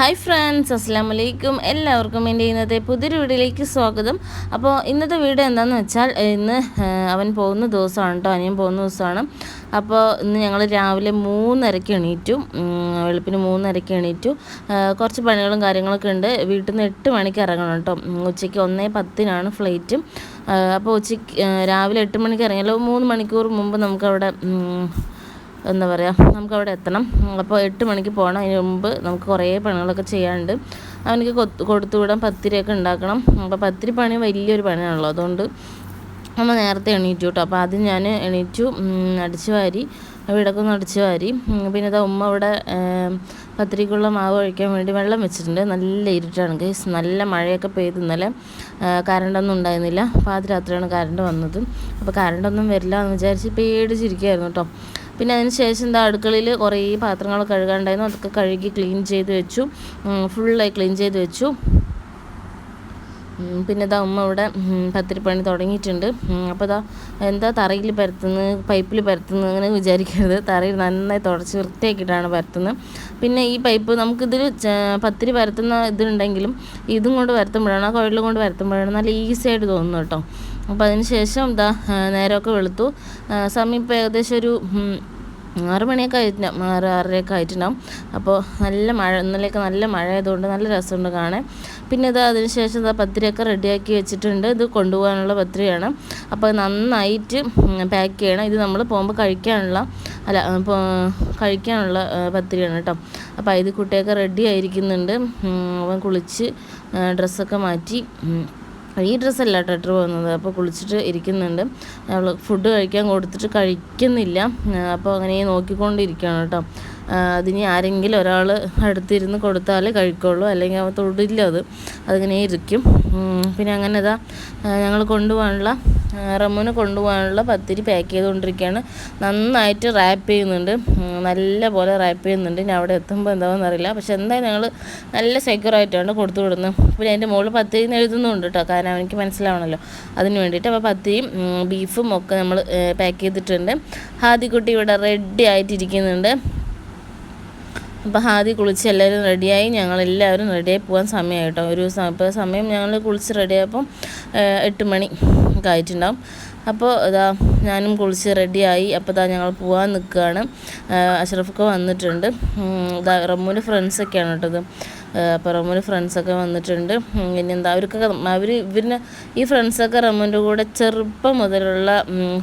Hi friends അസ്സാം വലൈക്കും എല്ലാവർക്കും എന്റെ ഇന്നത്തെ പുതിയൊരു വീഡിയോയിലേക്ക് സ്വാഗതം. അപ്പോൾ ഇന്നത്തെ വീഡിയോ എന്താണെന്ന് വെച്ചാൽ ഇന്ന് അവൻ പോകുന്ന ദിവസമാണ് കേട്ടോ. അനിയൻ പോകുന്ന ദിവസമാണ്. അപ്പോൾ ഇന്ന് ഞങ്ങൾ രാവിലെ മൂന്നരയ്ക്ക് എണീറ്റു. വെളുപ്പിന് മൂന്നരയ്ക്ക് എണീറ്റു. കുറച്ച് പണികളും കാര്യങ്ങളൊക്കെ ഉണ്ട്. വീട്ടിൽ നിന്ന് എട്ട് മണിക്ക് ഇറങ്ങണം കേട്ടോ. ഉച്ചയ്ക്ക് ഒന്നേ പത്തിനാണ് ഫ്ലൈറ്റ്. അപ്പോൾ ഉച്ചയ്ക്ക് രാവിലെ എട്ട് മണിക്ക് ഇറങ്ങിയാലോ? മൂന്ന് മണിക്കൂർ മുമ്പ് നമുക്കവിടെ എന്താ പറയുക നമുക്കവിടെ എത്തണം. അപ്പോൾ എട്ട് മണിക്ക് പോകണം അതിന് മുമ്പ് നമുക്ക് കുറേ പണികളൊക്കെ ചെയ്യാനുണ്ട്. അവനക്ക് കൊടുത്തു വിടാൻ പത്തിരിയൊക്കെ ഉണ്ടാക്കണം. അപ്പോൾ പത്തിരി പണി വലിയൊരു പണിയാണല്ലോ. അതുകൊണ്ട് നമ്മൾ നേരത്തെ എണീറ്റു കേട്ടോ. അപ്പോൾ ആദ്യം ഞാൻ എണീറ്റു അടിച്ചു വാരി വീടൊക്കെ ഒന്ന് അടിച്ചു വാരി. പിന്നെ ഇതാ ഉമ്മ അവിടെ പത്തിരിക്കുള്ള മാവ് ഒഴിക്കാൻ വേണ്ടി വെള്ളം വെച്ചിട്ടുണ്ട്. നല്ല ഇരുട്ടാണ് ഗൈസ് നല്ല മഴയൊക്കെ പെയ്ത് ഇന്നലെ കറണ്ടൊന്നും ഉണ്ടായിരുന്നില്ല. പാതിരാത്രിയാണ് കറണ്ട് വന്നത്. അപ്പോൾ കറണ്ടൊന്നും വരില്ല എന്ന് വിചാരിച്ച് പേടിച്ചിരിക്കുകയായിരുന്നു കേട്ടോ. പിന്നെ അതിന് ശേഷം എന്താ അടുക്കളയിൽ കുറേ പാത്രങ്ങൾ കഴുകാണ്ടായിരുന്നു അതൊക്കെ കഴുകി ക്ലീൻ ചെയ്ത് വെച്ചു. ഫുള്ളായി ക്ലീൻ ചെയ്ത് വെച്ചു. പിന്നെ ഇതാ ഉമ്മ ഇവിടെ പത്തിരിപ്പണി തുടങ്ങിയിട്ടുണ്ട്. അപ്പോൾ ഇതാ എന്താ തറയിൽ പരത്തുന്നത് പൈപ്പിൽ പരത്തുന്നത് അങ്ങനെ വിചാരിക്കരുത്. തറയിൽ നന്നായി തുടച്ച് വൃത്തിയാക്കിയിട്ടാണ് പരത്തുന്നത്. പിന്നെ ഈ പൈപ്പ് നമുക്കിതിൽ പത്തിരി പരത്തുന്ന ഇതുണ്ടെങ്കിലും ഇതും കൊണ്ട് പരത്തുമ്പോഴാണ് ആ കുഴലും കൊണ്ട് പരത്തുമ്പോഴാണ് നല്ല ഈസി ആയിട്ട് തോന്നുന്നു കേട്ടോ. അപ്പോൾ അതിന് ശേഷം ഇതാ നേരമൊക്കെ വെളുത്തു. ഇപ്പോൾ ഏകദേശം ഒരു ആറ് മണിയൊക്കെ ആയിട്ടുണ്ടാവും ആറ് ആറരയൊക്കെ ആയിട്ടുണ്ടാവും. അപ്പോൾ നല്ല മഴ ഇന്നലെയൊക്കെ നല്ല മഴ ആയതുകൊണ്ട് നല്ല രസമുണ്ട് കാണാൻ. പിന്നെ ഇത് അതിനുശേഷം ഇതാ പത്തിരിയൊക്കെ റെഡിയാക്കി വെച്ചിട്ടുണ്ട്. ഇത് കൊണ്ടുപോകാനുള്ള പത്തിരിയാണ്. അപ്പോൾ നന്നായിട്ട് പാക്ക് ചെയ്യണം. ഇത് നമ്മൾ പോകുമ്പോൾ കഴിക്കാനുള്ള അല്ല കഴിക്കാനുള്ള പത്തിരിയാണ് കേട്ടോ. അപ്പോൾ ഇത് കുട്ടിയൊക്കെ റെഡി ആയിരിക്കുന്നുണ്ട്. അവൻ കുളിച്ച് ഡ്രസ്സൊക്കെ മാറ്റി ഈ ഡ്രസ്സല്ല കേട്ടോ പോകുന്നത്. അപ്പോൾ കുളിച്ചിട്ട് ഇരിക്കുന്നുണ്ട്. അവൾ ഫുഡ് കഴിക്കാൻ കൊടുത്തിട്ട് കഴിക്കുന്നില്ല. അപ്പോൾ അങ്ങനെ നോക്കിക്കൊണ്ടിരിക്കുകയാണ് കേട്ടോ. അതിന് ആരെങ്കിലും ഒരാൾ അടുത്തിരുന്ന് കൊടുത്താലേ കഴിക്കുള്ളൂ. അല്ലെങ്കിൽ അവൻ തൊടില്ല അത്. അതിങ്ങനെ ഇരിക്കും. പിന്നെ അങ്ങനെ ഇതാ ഞങ്ങൾ കൊണ്ടുപോകാനുള്ള ആ, റമ്മുന് കൊണ്ടുപോകാനുള്ള പത്തിരി പാക്ക് ചെയ്തുകൊണ്ടിരിക്കുകയാണ്. നന്നായിട്ട് റാപ്പ് ചെയ്യുന്നുണ്ട്. നല്ല പോലെ റാപ്പ് ചെയ്യുന്നുണ്ട്. ഇനി അവിടെ എത്തുമ്പോൾ എന്താണെന്ന് അറിയില്ല പക്ഷെ എന്തായാലും ഞങ്ങൾ നല്ല സെക്യൂറായിട്ടാണ് കൊടുത്തു വിടുന്നത്. പിന്നെ അതിന്റെ മുകളിൽ പത്തിരി എഴുതുന്നുണ്ട് കേട്ടോ കാരണം എനിക്ക് മനസ്സിലാവണമല്ലോ അതിന് വേണ്ടിയിട്ട് അപ്പോൾ പത്തിരിയും ബീഫും ഒക്കെ നമ്മൾ പാക്ക് ചെയ്തിട്ടുണ്ട്. ഹാദിക്കുട്ടി ഇവിടെ റെഡി ആയിട്ടിരിക്കുന്നുണ്ട്. അപ്പോൾ ഹാദി കുളിച്ച് എല്ലാവരും റെഡിയായി ഞങ്ങളെല്ലാവരും റെഡിയായി പോകാൻ സമയമായി ഒരു ദിവസം ഇപ്പോൾ സമയം ഞങ്ങൾ കുളിച്ച് റെഡിയായപ്പം എട്ട് മണി. ഒക്കെ ആയിട്ടുണ്ടാവും അപ്പോൾ ഇതാ ഞാനും കുളിച്ച് റെഡിയായി. അപ്പോൾ ഇതാ ഞങ്ങൾ പോകാൻ നിൽക്കുകയാണ്. അഷ്റഫൊക്കെ വന്നിട്ടുണ്ട്. ഇതാ റമ്മുവിന്റെ ഫ്രണ്ട്സൊക്കെയാണ് കേട്ടത് അപ്പോൾ റമ്മൂന്റെ ഫ്രണ്ട്സൊക്കെ വന്നിട്ടുണ്ട്. പിന്നെ എന്താ അവർക്കൊക്കെ അവർ ഇവരിന് ഈ ഫ്രണ്ട്സൊക്കെ റമ്മൂന്റെ കൂടെ ചെറുപ്പം മുതലുള്ള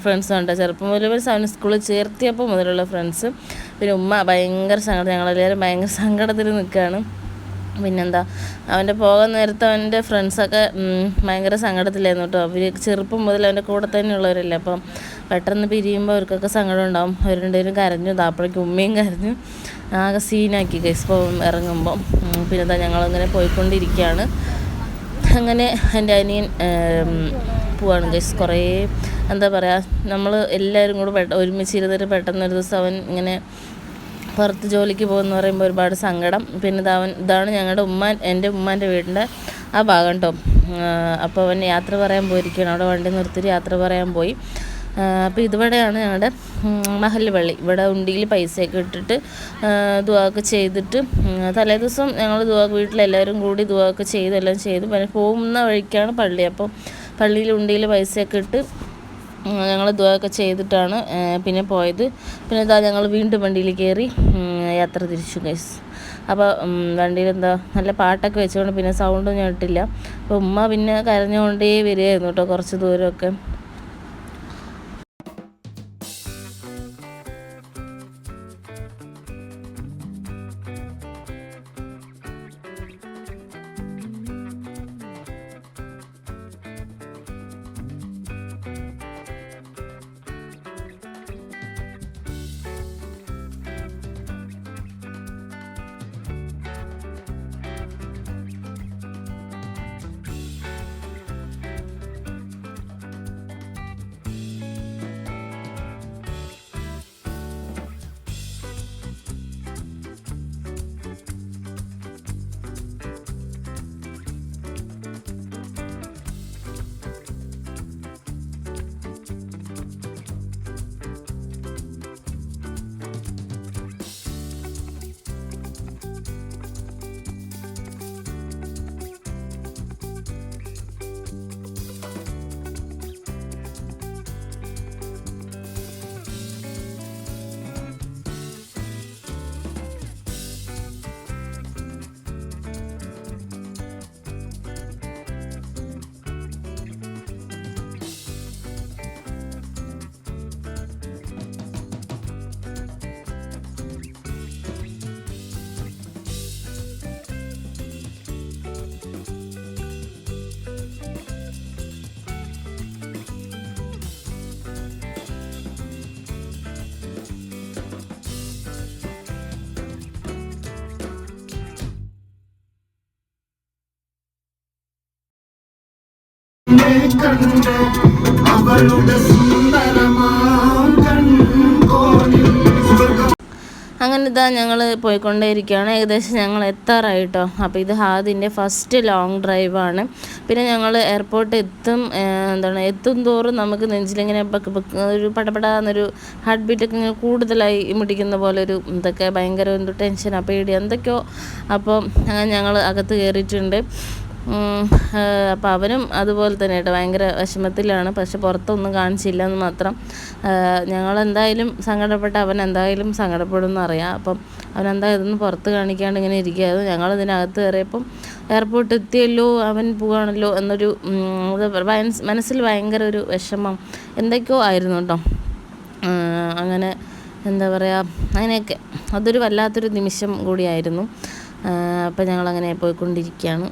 ഫ്രണ്ട്സാണ് കേട്ടോ. ചെറുപ്പം മുതൽ ഇവർ അവന് സ്കൂളിൽ ചേർത്തിയപ്പോൾ മുതലുള്ള ഫ്രണ്ട്സ്. പിന്നെ ഉമ്മ ഭയങ്കര സങ്കടം ഞങ്ങളെല്ലാവരും ഭയങ്കര സങ്കടത്തിൽ നിൽക്കുകയാണ്. പിന്നെന്താ അവന്റെ പോകാൻ നേരത്ത് അവന്റെ ഫ്രണ്ട്സൊക്കെ ഭയങ്കര സങ്കടത്തിലായിരുന്നു കേട്ടോ. അവർ ചെറുപ്പം മുതൽ അവന്റെ കൂടെ തന്നെ തന്നെയുള്ളവരല്ലേ അപ്പം പെട്ടെന്ന് പിരിയുമ്പോൾ അവർക്കൊക്കെ സങ്കടം ഉണ്ടാവും. അവർ രണ്ടുപേരും കരഞ്ഞു അപ്പോഴേക്കും ഉമ്മയും കരഞ്ഞു. ആകെ സീനാക്കി ഗൈസ് പോകും ഇറങ്ങുമ്പോൾ ഉം, പിന്നെന്താ ഞങ്ങളങ്ങനെ പോയിക്കൊണ്ടിരിക്കുകയാണ് അങ്ങനെ എന്റെ അനിയൻ പോവാണ് ഗൈസ് കുറേ എന്താ പറയുക നമ്മൾ എല്ലാവരും കൂടെ പെട്ട ഒരുമിച്ച് ഇരുന്നിട്ട് പെട്ടെന്ന് ദിവസം അവൻ ഇങ്ങനെ പുറത്ത് ജോലിക്ക് പോകുമെന്ന് പറയുമ്പോൾ ഒരുപാട് സങ്കടം. പിന്നെ ഇതാവൻ ഇതാണ് ഞങ്ങളുടെ ഉമ്മ എന്റെ ഉമ്മാന്റെ വീടിന്റെ ആ ഭാഗം കേട്ടോ. അപ്പോൾ അവൻ യാത്ര പറയാൻ പോയിരിക്കുകയാണ്. അവിടെ വണ്ടി നിർത്തിയിട്ട് യാത്ര പറയാൻ പോയി. അപ്പോൾ ഇതുവരെയാണ് ഞങ്ങളുടെ മഹല്ല് പള്ളി. ഇവിടെ ഉണ്ടിയിൽ പൈസയൊക്കെ ഇട്ടിട്ട് ദുവാക്ക് ചെയ്തിട്ട് തലേ ദിവസം ഞങ്ങൾ ദുവാക്ക് വീട്ടിലെല്ലാവരും കൂടി ദുവാക്ക് ചെയ്തെല്ലാം ചെയ്തു. പിന്നെ പോകുന്ന വഴിക്കാണ് പള്ളി. അപ്പോൾ പള്ളിയിൽ ഉണ്ടിയിൽ പൈസയൊക്കെ ഇട്ട് ഞങ്ങൾ ദുവൊക്കെ ചെയ്തിട്ടാണ് പിന്നെ പോയത്. പിന്നെ ഇതാ ഞങ്ങൾ വീണ്ടും വണ്ടിയിൽ കയറി യാത്ര തിരിച്ചു ഗൈസ് അപ്പോൾ വണ്ടിയിൽ എന്താ നല്ല പാട്ടൊക്കെ വെച്ചുകൊണ്ട് പിന്നെ സൗണ്ടൊന്നും ഞാൻ ഇട്ടില്ല അപ്പോൾ ഉമ്മ പിന്നെ കരഞ്ഞുകൊണ്ടേ വരികയായിരുന്നു കേട്ടോ കുറച്ച് ദൂരമൊക്കെ. സുന്ദരമാം അങ്ങനെ ഇതാ ഞങ്ങൾ പോയിക്കൊണ്ടേയിരിക്കുകയാണ്. ഏകദേശം ഞങ്ങൾ എത്താറായിട്ടോ. അപ്പോൾ ഇത് ഹാദിന്റെ ഫസ്റ്റ് ലോങ് ഡ്രൈവാണ് പിന്നെ ഞങ്ങൾ എയർപോർട്ട് എത്തും എന്താണ് എത്തും തോറും നമുക്ക് നെഞ്ചിലിങ്ങനെ ഒരു പടപടാന്നൊരു ഹാർട്ട് ബീറ്റൊക്കെ ഇങ്ങനെ കൂടുതലായി മുടിക്കുന്ന പോലെ ഒരു ഇതൊക്കെ ഭയങ്കര എന്തോ ടെൻഷനാണ് പേടി എന്തൊക്കെയോ. അപ്പോൾ അങ്ങനെ ഞങ്ങൾ അകത്ത് കയറിയിട്ടുണ്ട് അപ്പോൾ അവനും അതുപോലെ തന്നെ കേട്ടോ ഭയങ്കര വിഷമത്തിലാണ്. പക്ഷെ പുറത്തൊന്നും കാണിച്ചില്ല എന്ന് മാത്രം ഞങ്ങളെന്തായാലും സങ്കടപ്പെട്ട അവൻ എന്തായാലും സങ്കടപ്പെടും എന്നറിയാം അപ്പം അവൻ എന്താ ഇതൊന്നും പുറത്ത് കാണിക്കാണ്ട് ഇങ്ങനെ ഇരിക്കുകയായിരുന്നു ഞങ്ങൾ ഇതിനകത്ത് കയറിയപ്പം എയർപോർട്ട് എത്തിയല്ലോ അവൻ പോവാണല്ലോ എന്നൊരു മനസ്സിൽ ഭയങ്കര ഒരു വിഷമം. എന്തൊക്കെയോ ആയിരുന്നു കേട്ടോ. അങ്ങനെ എന്താ പറയുക അങ്ങനെയൊക്കെ. അതൊരു വല്ലാത്തൊരു നിമിഷം കൂടിയായിരുന്നു. അപ്പം ഞങ്ങളങ്ങനെ പോയിക്കൊണ്ടിരിക്കുകയാണ്.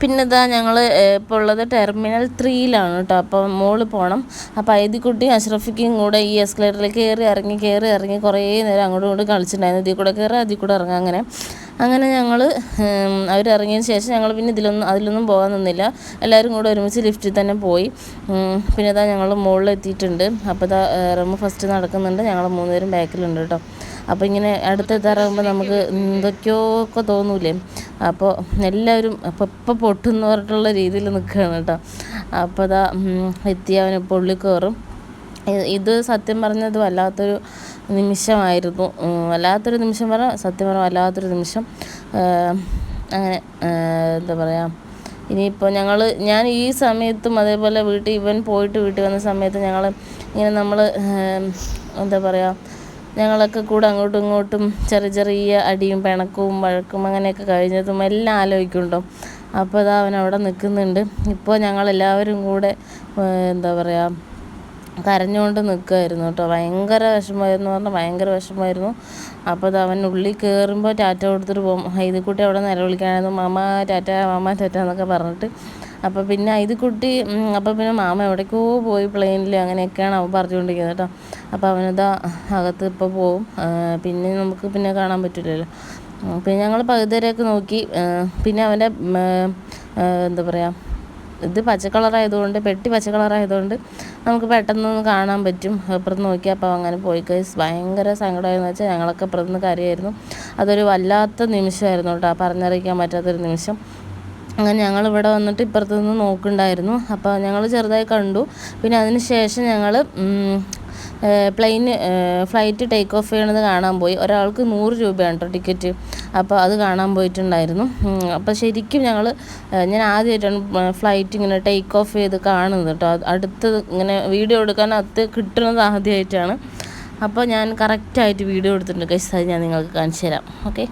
പിന്നെ ഇതാ ഞങ്ങൾ ഇപ്പോൾ ഉള്ളത് ടെർമിനൽ ത്രീയിലാണ് കേട്ടോ. അപ്പോൾ മോൾ പോകണം അപ്പോൾ ഐതിക്കുട്ടിയും അഷ്റഫിക്കും കൂടെ ഈ എസ്കലേറ്ററിൽ കയറി ഇറങ്ങി കയറി ഇറങ്ങി കുറേ നേരം അങ്ങോട്ടും ഇങ്ങോട്ടും കളിച്ചിട്ടുണ്ടായിരുന്നു. ഇതിൽ കൂടെ കയറി അതിൽ കൂടെ ഇറങ്ങാം അങ്ങനെ. അങ്ങനെ ഞങ്ങൾ അവരിറങ്ങിയതിന് ശേഷം ഞങ്ങൾ പിന്നെ ഇതിലൊന്നും അതിലൊന്നും പോകാൻ നിന്നില്ല. എല്ലാവരും കൂടെ ഒരുമിച്ച് ലിഫ്റ്റിൽ തന്നെ പോയി. പിന്നെ ഇതാ ഞങ്ങൾ മുകളിൽ എത്തിയിട്ടുണ്ട് അപ്പോൾ ഇതാ റമ്മ് ഫസ്റ്റ് നടക്കുന്നുണ്ട്. ഞങ്ങൾ മൂന്നുപേരും ബാക്കിലുണ്ട് കേട്ടോ. അപ്പോൾ ഇങ്ങനെ അടുത്തെത്താറാകുമ്പോൾ നമുക്ക് എന്തൊക്കെയോ ഒക്കെ തോന്നൂലേ? അപ്പോൾ എല്ലാവരും അപ്പോൾ ഇപ്പം പൊട്ടുന്ന് പറഞ്ഞിട്ടുള്ള രീതിയിൽ നിൽക്കുകയാണ് കേട്ടോ. അപ്പോൾ അതാ എത്തി അവന് പൊള്ളി കയറും ഇ- ഇത് സത്യം പറഞ്ഞത് വല്ലാത്തൊരു നിമിഷമായിരുന്നു. വല്ലാത്തൊരു നിമിഷം പറഞ്ഞാൽ സത്യം പറഞ്ഞാൽ വല്ലാത്തൊരു നിമിഷം. അങ്ങനെ എന്താ പറയുക ഇനിയിപ്പോൾ ഞങ്ങൾ ഞാൻ ഈ സമയത്തും അതേപോലെ വീട്ടിൽ ഇവൻ പോയിട്ട് വീട്ടിൽ വന്ന സമയത്ത് ഞങ്ങൾ ഇങ്ങനെ നമ്മൾ എന്താ പറയുക ഞങ്ങളൊക്കെ കൂടെ അങ്ങോട്ടും ഇങ്ങോട്ടും ചെറിയ ചെറിയ അടിയും പിണക്കവും വഴക്കും അങ്ങനെയൊക്കെ കഴിഞ്ഞതും എല്ലാം ആലോചിക്കുന്നുണ്ടോ? അപ്പോൾ അതാ അവൻ അവിടെ നിൽക്കുന്നുണ്ട്. ഇപ്പോൾ ഞങ്ങളെല്ലാവരും കൂടെ എന്താ പറയുക കരഞ്ഞുകൊണ്ട് നിൽക്കുമായിരുന്നു കേട്ടോ. ഭയങ്കര വിഷമമായിരുന്നു. പറഞ്ഞാൽ ഭയങ്കര വിഷമമായിരുന്നു. അപ്പോൾ അവൻ ഉള്ളിൽ കയറുമ്പോൾ ടാറ്റ കൊടുത്തിട്ട് പോകും. ഹൈദിക്കുട്ടി അവിടെ നിലവിളിക്കാനായിരുന്നു. മാമ ടാറ്റ മാമ ടാറ്റ എന്നൊക്കെ പറഞ്ഞിട്ട് അപ്പോൾ പിന്നെ ഇത് കുട്ടി അപ്പോൾ പിന്നെ മാമ എവിടേക്കോ പോയി പ്ലെയിനിൽ അങ്ങനെയൊക്കെയാണ് അവൻ പറഞ്ഞുകൊണ്ടിരിക്കുന്നത് കേട്ടോ. അപ്പോൾ അവനതാ അകത്ത് ഇപ്പോൾ പോവും. പിന്നെ നമുക്ക് പിന്നെ കാണാൻ പറ്റില്ലല്ലോ. പിന്നെ ഞങ്ങൾ പകുതി നോക്കി. പിന്നെ അവന്റെ എന്താ പറയുക ഇത് പച്ച കളറായതുകൊണ്ട് പെട്ടി പച്ച കളറായതുകൊണ്ട് നമുക്ക് പെട്ടെന്നൊന്ന് കാണാൻ പറ്റും. അപ്പുറത്ത് നോക്കി അപ്പോൾ അങ്ങനെ പോയി. കൈസ് ഭയങ്കര സങ്കടമായെന്ന് വെച്ചാൽ ഞങ്ങളൊക്കെ അപ്പുറത്ത് നിന്ന് കരയായിരുന്നു. അതൊരു വല്ലാത്ത നിമിഷമായിരുന്നു കേട്ടോ. പറഞ്ഞറിയിക്കാൻ പറ്റാത്തൊരു നിമിഷം. അങ്ങനെ ഞങ്ങൾ ഇവിടെ വന്നിട്ട് ഇപ്പുറത്ത് നിന്ന് നോക്കുന്നുണ്ടായിരുന്നു. അപ്പോൾ ഞങ്ങൾ ചെറുതായി കണ്ടു. പിന്നെ അതിന് ശേഷം ഞങ്ങൾ പ്ലെയിന് ഫ്ലൈറ്റ് ടേക്ക് ഓഫ് ചെയ്യണത് കാണാൻ പോയി. ഒരാൾക്ക് നൂറ് രൂപയാണ് കേട്ടോ ടിക്കറ്റ് അപ്പോൾ അത് കാണാൻ പോയിട്ടുണ്ടായിരുന്നു. അപ്പോൾ ശരിക്കും ഞങ്ങൾ ഞാൻ ആദ്യമായിട്ടാണ് ഫ്ലൈറ്റ് ഇങ്ങനെ ടേക്ക് ഓഫ് ചെയ്ത് കാണുന്നത് കേട്ടോ അടുത്ത് ഇങ്ങനെ വീഡിയോ എടുക്കാൻ അത് കിട്ടുന്നത് ആദ്യമായിട്ടാണ്. അപ്പോൾ ഞാൻ കറക്റ്റായിട്ട് വീഡിയോ എടുത്തിട്ടുണ്ട്. കൈസ് അത് ഞാൻ നിങ്ങൾക്ക് കാണിച്ചു തരാം. ഓക്കെ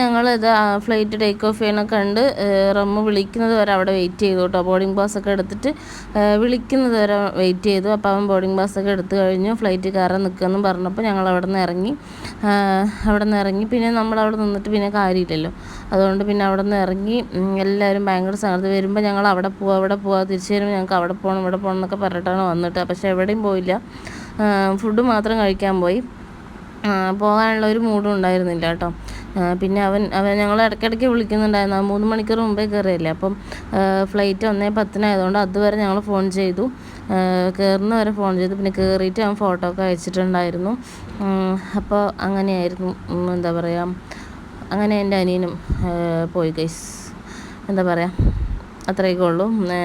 ഞങ്ങൾ ഇത് ഫ്ലൈറ്റ് ടേക്ക് ഓഫ് ചെയ്യണ കണ്ട് റമ്മ് വിളിക്കുന്നത് വരെ അവിടെ വെയിറ്റ് ചെയ്തു കേട്ടോ ബോർഡിംഗ് പാസ് ഒക്കെ എടുത്തിട്ട് വിളിക്കുന്നത് വരെ വെയിറ്റ് ചെയ്തു. അപ്പോൾ അവൻ ബോർഡിംഗ് പാസ് ഒക്കെ എടുത്തു കഴിഞ്ഞു. ഫ്ലൈറ്റ് കയറാൻ നിൽക്കുമെന്ന് പറഞ്ഞപ്പോൾ ഞങ്ങൾ അവിടെ നിന്ന് ഇറങ്ങി. അവിടെ നിന്ന് ഇറങ്ങി. പിന്നെ നമ്മൾ അവിടെ നിന്നിട്ട് പിന്നെ കാര്യമില്ലല്ലോ. അതുകൊണ്ട് പിന്നെ അവിടെ നിന്ന് ഇറങ്ങി എല്ലാവരും ഭയങ്കര സങ്കടത്തിൽ വരുമ്പോൾ ഞങ്ങൾ അവിടെ പോവാം അവിടെ പോവാം. തിരിച്ചു വരുമ്പോൾ ഞങ്ങൾക്ക് അവിടെ പോകണം ഇവിടെ പോകണം എന്നൊക്കെ പറഞ്ഞിട്ടാണ് വന്നിട്ട്. പക്ഷേ എവിടെയും പോയില്ല. ഫുഡ് മാത്രം കഴിക്കാൻ പോയി. പോകാനുള്ള ഒരു മൂഡും ഉണ്ടായിരുന്നില്ല കേട്ടോ. പിന്നെ അവൻ അവൻ ഞങ്ങൾ ഇടയ്ക്കിടയ്ക്ക് വിളിക്കുന്നുണ്ടായിരുന്നു. ആ മൂന്ന് മണിക്കൂർ മുമ്പേ കയറിയല്ലേ? അപ്പം ഫ്ലൈറ്റ് ഒന്നേ പത്തിനായതുകൊണ്ട് അതുവരെ ഞങ്ങൾ ഫോൺ ചെയ്തു. കയറുന്ന വരെ ഫോൺ ചെയ്തു. പിന്നെ കയറിയിട്ട് അവൻ ഫോട്ടോ ഒക്കെ അയച്ചിട്ടുണ്ടായിരുന്നു. അപ്പോൾ അങ്ങനെയായിരുന്നു. എന്താ പറയുക അങ്ങനെ എന്റെ അനിയനും പോയി ഗൈസ് എന്താ പറയുക അത്രയൊക്കെ ഉള്ളൂ. അങ്ങനെ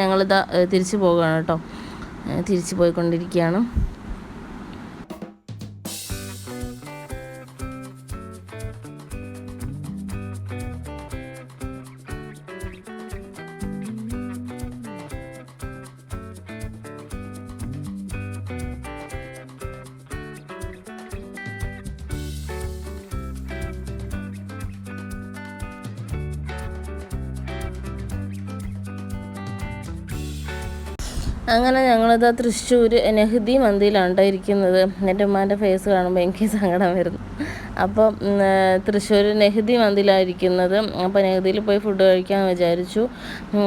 ഞങ്ങളിതാ തിരിച്ചു പോവുകയാണ് കേട്ടോ. തിരിച്ചു പോയിക്കൊണ്ടിരിക്കുകയാണ്. അങ്ങനെ ഞങ്ങളിത് തൃശ്ശൂർ നെഹ്ദി മന്തിയിലാണ് ഇരിക്കുന്നത്. എന്റെ ഉമ്മാന്റെ ഫേസ് കാണുമ്പോൾ എനിക്ക് സങ്കടം വരുന്നു. അപ്പോൾ തൃശ്ശൂർ നെഹ്ദി മന്തിയിലാണ് ഇരിക്കുന്നത് അപ്പോൾ നെഹ്ദിയിൽ പോയി ഫുഡ് കഴിക്കാമെന്ന് വിചാരിച്ചു.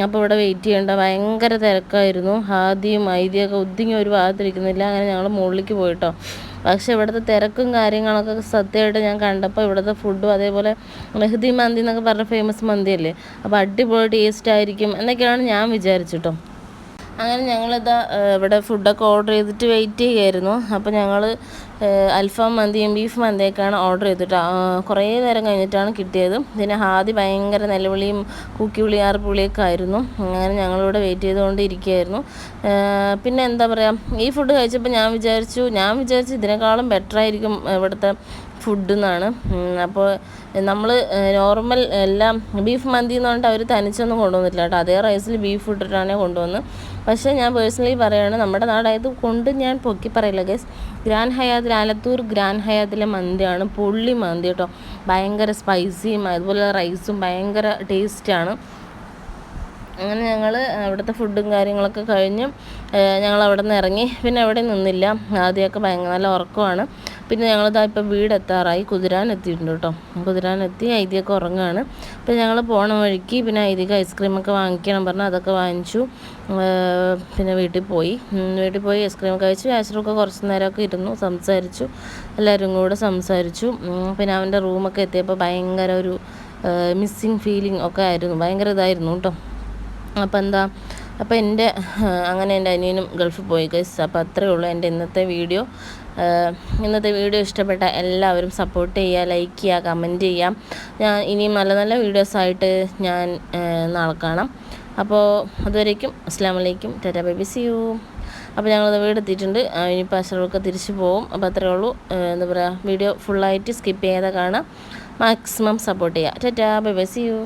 അപ്പോൾ ഇവിടെ വെയിറ്റ് ചെയ്യേണ്ട. ഭയങ്കര തിരക്കായിരുന്നു. ഹാദിയും ഐദിയൊക്കെ ഒതുങ്ങി ഒരു ഭാഗത്തിരിക്കുന്നില്ല. അങ്ങനെ ഞങ്ങൾ മുകളിലേക്ക് പോയിട്ടോ. പക്ഷെ ഇവിടുത്തെ തിരക്കും കാര്യങ്ങളൊക്കെ സത്യമായിട്ട് ഞാൻ കണ്ടപ്പോൾ ഇവിടുത്തെ ഫുഡും അതേപോലെ മെഹദി മന്തി എന്നൊക്കെ പറഞ്ഞ ഫേമസ് മന്തിയല്ലേ? അപ്പോൾ അടിപൊളി ടേസ്റ്റ് ആയിരിക്കും എന്നൊക്കെയാണ് ഞാൻ വിചാരിച്ചിട്ടോ. അങ്ങനെ ഞങ്ങളിതാ ഇവിടെ ഫുഡൊക്കെ ഓർഡർ ചെയ്തിട്ട് വെയിറ്റ് ചെയ്യുമായിരുന്നു അപ്പോൾ ഞങ്ങൾ അൽഫാം മന്തിയും ബീഫ് മന്തിയൊക്കെയാണ് ഓർഡർ ചെയ്തിട്ട് കുറേ നേരം കഴിഞ്ഞിട്ടാണ് കിട്ടിയത്. പിന്നെ ഹാദി ഭയങ്കര നിലവിളിയും കൂക്കി വിളി ആർപ്പുളിയൊക്കെ ആയിരുന്നു. അങ്ങനെ ഞങ്ങളിവിടെ വെയിറ്റ് ചെയ്തുകൊണ്ട് ഇരിക്കുകയായിരുന്നു പിന്നെ എന്താ പറയുക ഈ ഫുഡ് കഴിച്ചപ്പോൾ ഞാൻ വിചാരിച്ചു ഞാൻ വിചാരിച്ചു ഇതിനേക്കാളും ബെറ്ററായിരിക്കും ഇവിടുത്തെ ഫുഡ് എന്നാണ് അപ്പോൾ നമ്മൾ നോർമൽ എല്ലാം ബീഫ് മന്തി എന്ന് പറഞ്ഞിട്ട് അവർ തനിച്ചൊന്നും കൊണ്ടുവന്നിട്ടില്ല കേട്ടോ. അതേ റൈസിൽ ബീഫ് ഇട്ടിട്ടാണ് കൊണ്ടുവന്ന്. പക്ഷേ ഞാൻ പേഴ്സണലി പറയുകയാണ് നമ്മുടെ നാടായത് കൊണ്ട് ഞാൻ പൊക്കി പറയില്ല ഗസ് ഗ്രാൻഡ് ഹയാത്തിൽ ആലത്തൂർ ഗ്രാൻഡ് ഹയാത്തിലെ മന്തിയാണ് പുള്ളി മന്തി കേട്ടോ. ഭയങ്കര സ്പൈസിയും അതുപോലെ റൈസും ഭയങ്കര ടേസ്റ്റാണ് അങ്ങനെ ഞങ്ങൾ അവിടുത്തെ ഫുഡും കാര്യങ്ങളൊക്കെ കഴിഞ്ഞ് ഞങ്ങൾ അവിടെ നിന്ന് ഇറങ്ങി. പിന്നെ അവിടെ നിന്നില്ല. ആദ്യമൊക്കെ ഭയങ്കര നല്ല ഉറക്കമാണ് പിന്നെ ഞങ്ങളിതാ ഇപ്പോൾ വീടെത്താറായി. കുതിരാൻ എത്തിയിട്ടുണ്ട് കേട്ടോ. കുതിരാൻ എത്തി ഐതിയൊക്കെ ഉറങ്ങുകയാണ്. അപ്പോൾ ഞങ്ങൾ പോണ വഴിക്ക് പിന്നെ ഐതിക്ക് ഐസ്ക്രീമൊക്കെ വാങ്ങിക്കണം പറഞ്ഞാൽ അതൊക്കെ വാങ്ങിച്ചു. പിന്നെ വീട്ടിൽ പോയി. വീട്ടിൽ പോയി ഐസ്ക്രീം കഴിച്ചു. ആശ്രമൊക്കെ കുറച്ച് നേരമൊക്കെ ഇരുന്നു സംസാരിച്ചു. എല്ലാവരും കൂടെ സംസാരിച്ചു. പിന്നെ അവന്റെ റൂമൊക്കെ എത്തിയപ്പോൾ ഭയങ്കര ഒരു മിസ്സിങ് ഫീലിംഗ് ഒക്കെ ആയിരുന്നു. ഭയങ്കര ഇതായിരുന്നു കേട്ടോ. അപ്പോൾ എന്താ അപ്പോൾ എന്റെ അങ്ങനെ എന്റെ അനിയനും ഗൾഫിൽ പോയി ഗൈസ് അപ്പോൾ അത്രയേ ഉള്ളൂ എന്റെ ഇന്നത്തെ വീഡിയോ. ഇന്നത്തെ വീഡിയോ ഇഷ്ടപ്പെട്ട എല്ലാവരും സപ്പോർട്ട് ചെയ്യുക ലൈക്ക് ചെയ്യുക കമന്റ് ചെയ്യാം ഞാൻ ഇനിയും നല്ല നല്ല വീഡിയോസായിട്ട് ഞാൻ നാളെ കാണാം. അപ്പോൾ അതുവരേക്കും അസ്സാം വലൈക്കും ടാറ്റാ ബൈബി സി യു അപ്പോൾ ഞങ്ങളത് വീടെത്തിയിട്ടുണ്ട്. ഇനിയിപ്പോൾ അശ്രമൊക്കെ തിരിച്ചു പോകും അപ്പോൾ അത്രയേ ഉള്ളൂ. എന്താ പറയുക വീഡിയോ ഫുള്ളായിട്ട് സ്കിപ്പ് ചെയ്യാതെ കാണാം. മാക്സിമം സപ്പോർട്ട് ചെയ്യുക. Tata bye see you